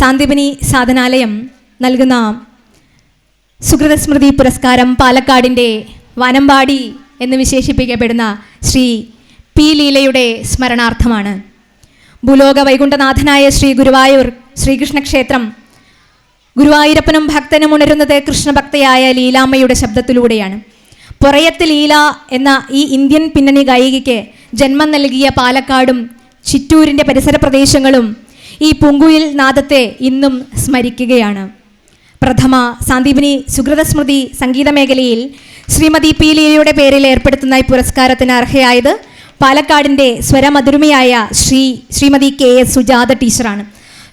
സാന്ദീപനി സാധനാലയം നൽകുന്ന സുഹൃതസ്മൃതി പുരസ്കാരം പാലക്കാടിന്റെ വനമ്പാടി എന്ന് വിശേഷിപ്പിക്കപ്പെടുന്ന ശ്രീ പി ലീലയുടെ സ്മരണാർത്ഥമാണ്. ഭൂലോക വൈകുണ്ഠനാഥനായ ശ്രീ ഗുരുവായൂർ ശ്രീകൃഷ്ണക്ഷേത്രം ഗുരുവായൂരപ്പനും ഭക്തനും ഉണരുന്നത് കൃഷ്ണഭക്തയായ ലീലാമ്മയുടെ ശബ്ദത്തിലൂടെയാണ്. പുറയത്ത് ലീല എന്ന ഈ ഇന്ത്യൻ പിന്നണി ഗായികയ്ക്ക് ജന്മം നൽകിയ പാലക്കാടും ചിറ്റൂരിന്റെ പരിസര പ്രദേശങ്ങളും ഈ പുങ്കുയിൽ നാദത്തെ ഇന്നും സ്മരിക്കുകയാണ്. പ്രഥമ സാന്ദീപിനി സുഹൃതസ്മൃതി സംഗീത മേഖലയിൽ ശ്രീമതി പി ലീലയുടെ പേരിൽ ഏർപ്പെടുത്തുന്ന ഈ പുരസ്കാരത്തിന് അർഹയായത് പാലക്കാടിന്റെ സ്വരമധുരമയായ ശ്രീ ശ്രീമതി കെ എസ് സുജാത ടീച്ചറാണ്.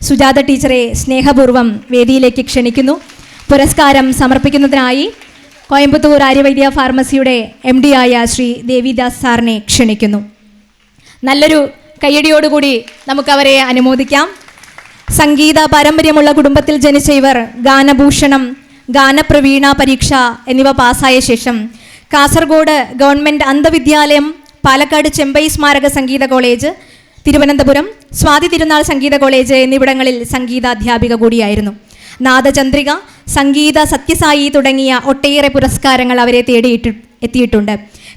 സുജാത ടീച്ചറെ സ്നേഹപൂർവം വേദിയിലേക്ക് ക്ഷണിക്കുന്നു. പുരസ്കാരം സമർപ്പിക്കുന്നതിനായി കോയമ്പത്തൂർ ആര്യവൈദ്യ ഫാർമസിയുടെ എം ഡി ആയ ശ്രീ ദേവിദാസ് സാറിനെ ക്ഷണിക്കുന്നു. നല്ലൊരു കയ്യടിയോടുകൂടി നമുക്കവരെ അനുമോദിക്കാം. സംഗീത പാരമ്പര്യമുള്ള കുടുംബത്തിൽ ജനിച്ച ഇവർ ഗാനഭൂഷണം ഗാനപ്രവീണ പരീക്ഷ എന്നിവ പാസ്സായ ശേഷം കാസർഗോഡ് ഗവൺമെന്റ് അന്ധവിദ്യാലയം പാലക്കാട് ചെമ്പൈ സ്മാരക സംഗീത കോളേജ് തിരുവനന്തപുരം സ്വാതി തിരുനാൾ സംഗീത കോളേജ് എന്നിവിടങ്ങളിൽ സംഗീതാധ്യാപിക കൂടിയായിരുന്നു. നാദചന്ദ്രിക സംഗീത സത്യസായി തുടങ്ങിയ ഒട്ടേറെ പുരസ്കാരങ്ങൾ അവരെ തേടിയിട്ട് എത്തിയിട്ടുണ്ട്.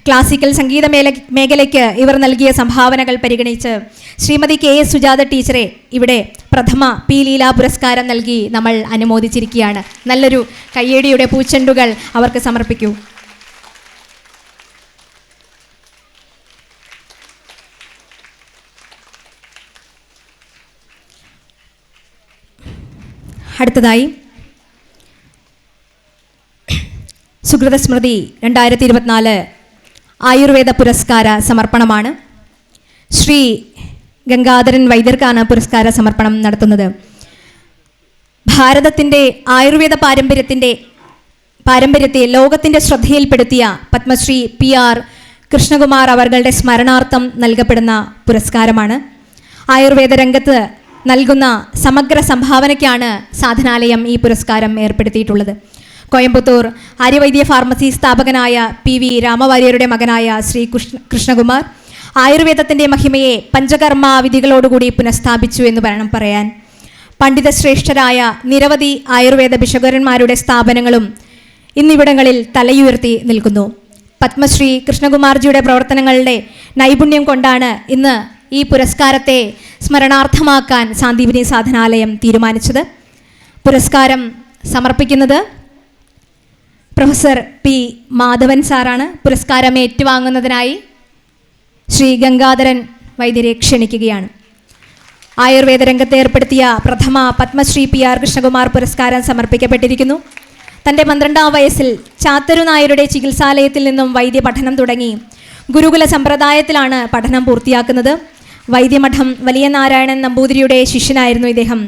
ക്ലാസിക്കൽ സംഗീത മേല മേഖലയ്ക്ക് ഇവർ നൽകിയ സംഭാവനകൾ പരിഗണിച്ച് ശ്രീമതി കെ എസ് സുജാത ടീച്ചറെ ഇവിടെ പ്രഥമ പി ലീല പുരസ്കാരം നൽകി നമ്മൾ അനുമോദിച്ചിരിക്കുകയാണ്. നല്ലൊരു കയ്യേടിയുടെ പൂച്ചെണ്ടുകൾ അവർക്ക് സമർപ്പിക്കൂ. അടുത്തതായി സുഹൃതസ്മൃതി രണ്ടായിരത്തി ഇരുപത്തിനാല് ആയുർവേദ പുരസ്കാര സമർപ്പണമാണ്. ശ്രീ ഗംഗാധരൻ വൈദ്യർക്കാണ് പുരസ്കാര സമർപ്പണം നടത്തുന്നത്. ഭാരതത്തിന്റെ ആയുർവേദ പാരമ്പര്യത്തിന്റെ പാരമ്പര്യത്തെ ലോകത്തിന്റെ ശ്രദ്ധയിൽപ്പെടുത്തിയ പത്മശ്രീ പി ആർ കൃഷ്ണകുമാർ അവരുടെ സ്മരണാർത്ഥം നൽകപ്പെടുന്ന പുരസ്കാരമാണ്. ആയുർവേദ രംഗത്ത് നൽകുന്ന സമഗ്ര സംഭാവനയ്ക്കാണ് സാധനാലയം ഈ പുരസ്കാരം ഏർപ്പെടുത്തിയിട്ടുള്ളത്. കോയമ്പത്തൂർ ആര്യവൈദ്യ ഫാർമസി സ്ഥാപകനായ പി വി രാമവാര്യരുടെ മകനായ ശ്രീ കൃഷ്ണ കൃഷ്ണകുമാർ ആയുർവേദത്തിന്റെ മഹിമയെ പഞ്ചകർമ്മ വിധികളോടുകൂടി പുനഃസ്ഥാപിച്ചു എന്ന് വേണം പറയാൻ. പണ്ഡിതശ്രേഷ്ഠരായ നിരവധി ആയുർവേദ ഭിഷകരന്മാരുടെ സ്ഥാപനങ്ങളും ഇന്നിവിടങ്ങളിൽ തലയുയർത്തി നിൽക്കുന്നു. പത്മശ്രീ കൃഷ്ണകുമാർജിയുടെ പ്രവർത്തനങ്ങളുടെ നൈപുണ്യം കൊണ്ടാണ് ഇന്ന് ഈ പുരസ്കാരത്തെ സ്മരണാർത്ഥമാക്കാൻ സാന്ദീപിനി സാധനാലയം തീരുമാനിച്ചത്. പുരസ്കാരം സമർപ്പിക്കുന്നത് പ്രൊഫസർ പി മാധവൻ സാറാണ് പുരസ്കാരം ഏറ്റുവാങ്ങുന്നതിനായി ശ്രീ ഗംഗാധരൻ വൈദ്യരെ ക്ഷണിക്കുകയാണ്. ആയുർവേദ രംഗത്ത് ഏർപ്പെടുത്തിയ പ്രഥമ പത്മശ്രീ പി ആർ കൃഷ്ണകുമാർ പുരസ്കാരം സമർപ്പിക്കപ്പെട്ടിരിക്കുന്നു. തന്റെ പന്ത്രണ്ടാം വയസ്സിൽ ചാത്തരു നായരുടെ ചികിത്സാലയത്തിൽ നിന്നും വൈദ്യ പഠനം തുടങ്ങി ഗുരുകുല സമ്പ്രദായത്തിലാണ് പഠനം പൂർത്തിയാക്കുന്നത്. വൈദ്യമഠം വലിയ നാരായണൻ നമ്പൂതിരിയുടെ ശിഷ്യനായിരുന്നു ഇദ്ദേഹം.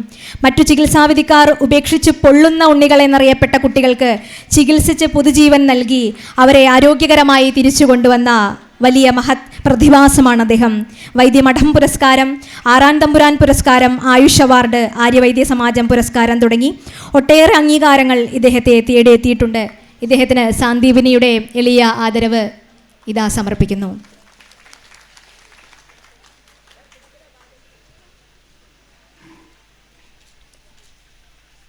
മറ്റു ചികിത്സാവിധിക്കാർ ഉപേക്ഷിച്ച് പൊള്ളുന്ന ഉണ്ണികൾ എന്നറിയപ്പെട്ട കുട്ടികൾക്ക് ചികിത്സിച്ച് പുതുജീവൻ നൽകി അവരെ ആരോഗ്യകരമായി തിരിച്ചു കൊണ്ടുവന്ന വലിയ മഹത് പ്രതിഭാസമാണ് അദ്ദേഹം. വൈദ്യമഠം പുരസ്കാരം ആറാം തമ്പുരാൻ പുരസ്കാരം ആയുഷ് അവാർഡ് ആര്യവൈദ്യ സമാജം പുരസ്കാരം തുടങ്ങി ഒട്ടേറെ അംഗീകാരങ്ങൾ ഇദ്ദേഹത്തെ തേടിയെത്തിയിട്ടുണ്ട് ഇദ്ദേഹത്തിന് സാന്ദീപിനിയുടെ എളിയ ആദരവ് ഇതാ സമർപ്പിക്കുന്നു.